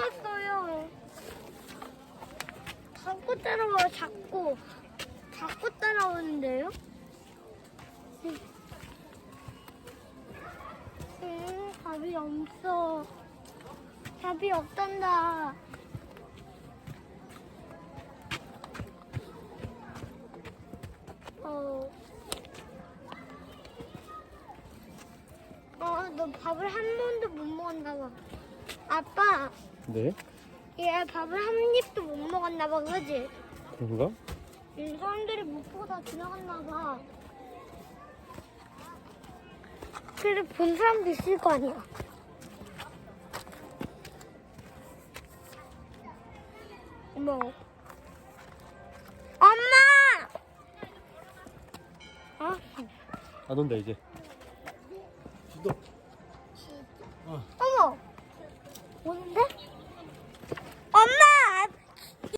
따라왔어요. 자꾸 따라와, 자꾸. 자꾸 따라오는데요? 응, 답이 없어. 답이 없단다. 어. 어, 너 밥을 한 번도 못 먹었네. 아빠, 네? 얘 밥을 한 입도 못 먹었나 봐, 그지? 그런가? 이 사람들이 못 보고 다 지나갔나 봐. 그래 본 사람도 있을 거 아니야. 어머. 엄마! 어? 안 온다 이제. 지도.